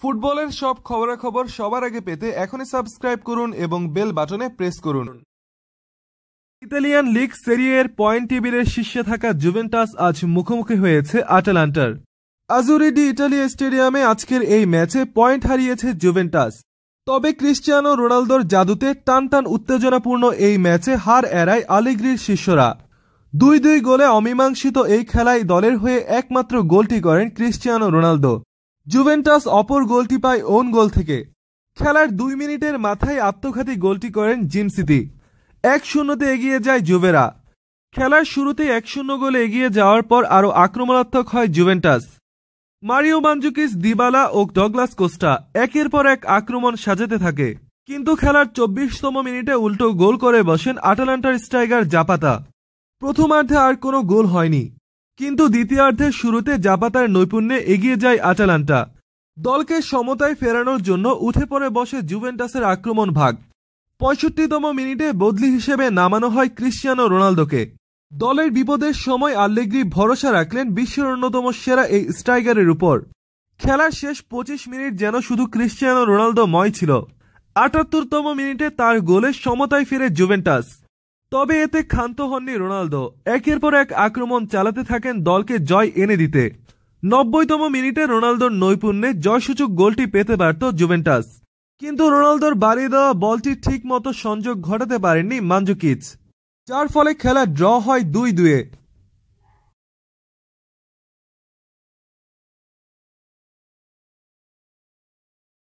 ফুটবলের সব খবরাখবর সবার আগে পেতে এখনই সাবস্ক্রাইব করুন এবং বেল বাটনে প্রেস করুন। ইতালিয়ান লিগ সেরিয়ের পয়েন্ট টেবিলের শীর্ষে থাকা জুভেন্টাস আজ মুখোমুখি হয়েছে আটালান্টার। আজুরি ডি ইটালিয়া স্টেডিয়ামে আজকের এই ম্যাচে পয়েন্ট হারিয়েছে জুভেন্টাস। তবে ক্রিশ্চিয়ানো রোনালদোর জাদুতে টান টান উত্তেজনাপূর্ণ এই ম্যাচে হার এড়ায় আলিগ্রির শিষ্যরা। দুই দুই গোলে অমীমাংসিত এই খেলায় দলের হয়ে একমাত্র গোলটি করেন ক্রিশ্চিয়ানো রোনালদো। জুভেন্টাস অপর গোলটি পায় ওন গোল থেকে। খেলার দুই মিনিটের মাথায় আত্মঘাতী গোলটি করেন জিমসিতি এক শূন্যতে এগিয়ে যায় জুভেরা। খেলার শুরুতে এক শূন্য গোলে এগিয়ে যাওয়ার পর আরও আক্রমণাত্মক হয় জুভেন্টাস। মারিও মানজুকিস দিবালা ও ডগলাস কোস্টা একের পর এক আক্রমণ সাজাতে থাকে। কিন্তু খেলার চব্বিশতম মিনিটে উল্টো গোল করে বসেন আটালান্টার স্ট্রাইকার জাপাতা। প্রথমার্ধে আর কোনো গোল হয়নি। কিন্তু দ্বিতীয়ার্ধের শুরুতে জাপাতার নৈপুণ্যে এগিয়ে যায় আটালান্টা। দলকে সমতায় ফেরানোর জন্য উঠে পড়ে বসে জুভেন্টাসের আক্রমণ ভাগ। পঁয়ষট্টিতম মিনিটে বদলি হিসেবে নামানো হয় ক্রিশ্চিয়ানো রোনালদোকে। দলের বিপদের সময় আল্লেগ্রি ভরসা রাখলেন বিশ্বের অন্যতম সেরা এই স্ট্রাইকারের উপর। খেলার শেষ পঁচিশ মিনিট যেন শুধু ক্রিশ্চিয়ানো রোনালদো ময় ছিল। আটাত্তরতম মিনিটে তার গোলে সমতায় ফিরে জুভেন্টাস। তবে এতে ক্ষান্ত হননি রোনালদো। একের পর এক আক্রমণ চালাতে থাকেন দলকে জয় এনে দিতে। নব্বইতম মিনিটে রোনালদোর নৈপুণ্যে জয়সূচক গোলটি পেতে পারত জুভেন্টাস। কিন্তু রোনালদোর বাড়িয়ে দেওয়া বলটি ঠিক মতো সংযোগ ঘটাতে পারেননি মানজুকিচ। যার ফলে খেলা ড্র হয় দুই দুয়ে।